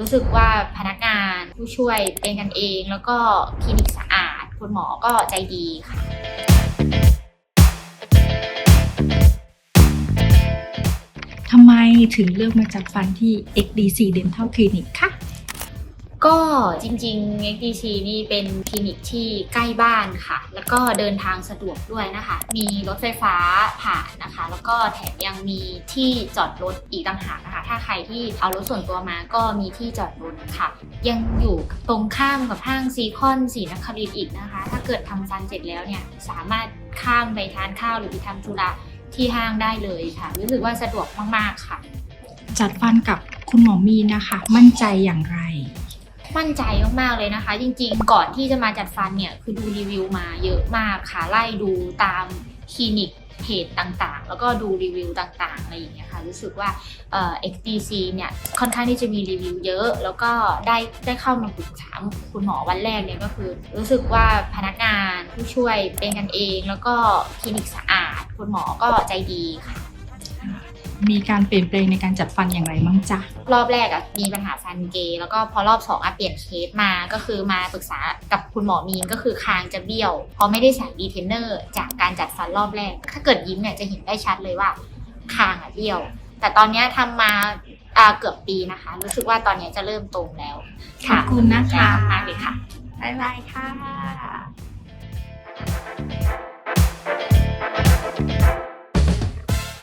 รู้สึกว่าพนักงานผู้ช่วยเป็นกันเอง แล้วก็คลินิกสะอาด คุณหมอก็ใจดีค่ะทำไมถึงเลือกมาจัดฟันที่ XDC Dental Clinic คะ ก็จริงๆ XDC นี่เป็นคลินิกที่ใกล้บ้านค่ะ แล้วก็เดินทางสะดวกด้วยนะคะ มีรถไฟฟ้าผ่านนะคะ แล้วก็แถมยังมีที่จอดรถอีกต่างหากนะคะ ถ้าใครที่เอารถส่วนตัวมาก็มีที่จอดรถค่ะ ยังอยู่ตรงข้ามกับห้างซีคอนสีนครินทร์อีกนะคะ ถ้าเกิดทำฟันเสร็จแล้วเนี่ยสามารถข้ามไปทานข้าวหรือไปทำธุระที่ห้างได้เลยค่ะ รู้สึกว่าสะดวกมากๆค่ะ จัดฟันกับคุณหมอมีนนะคะ มั่นใจอย่างไร มั่นใจมากๆเลยนะคะ จริงๆ ก่อนที่จะมาจัดฟันเนี่ยคือดูรีวิวมาเยอะมากค่ะไล่ดูตามคลินิกเพจต่างๆ แล้วก็ดูรีวิวต่างๆ อะไรอย่างเงี้ยค่ะ รู้สึกว่าเอ่อ XDC เนี่ย ค่อนข้างที่จะมีรีวิวเยอะ แล้วก็ได้ได้เข้ามาปรึกษาคุณหมอวันแรกเนี่ยก็คือ รู้สึกว่าพนักงานผู้ช่วยเป็นกันเอง แล้วก็คลินิกสะอาด คุณหมอก็ใจดีค่ะ มีการเปลี่ยนแปลงในการจัดฟันอย่างไรบ้างจ๊ะ รอบแรกอะมีปัญหาฟันเกย์แล้วก็พอรอบสองอะเปลี่ยนเคสมาก็คือมาปรึกษากับคุณหมอมีนก็คือคางจะเบี้ยว เพราะไม่ได้ใส่ดีเทนเนอร์ จากการจัดฟันรอบแรก ถ้าเกิดยิ้มเนี่ยจะเห็นได้ชัดเลยว่าคางอะเบี้ยว แต่ตอนเนี้ยทำมาอ่าเกือบปีนะคะ รู้สึกว่าตอนเนี้ยจะเริ่มตรงแล้วขอบคุณนะคะมากเลยค่ะบ๊ายบายค่ะ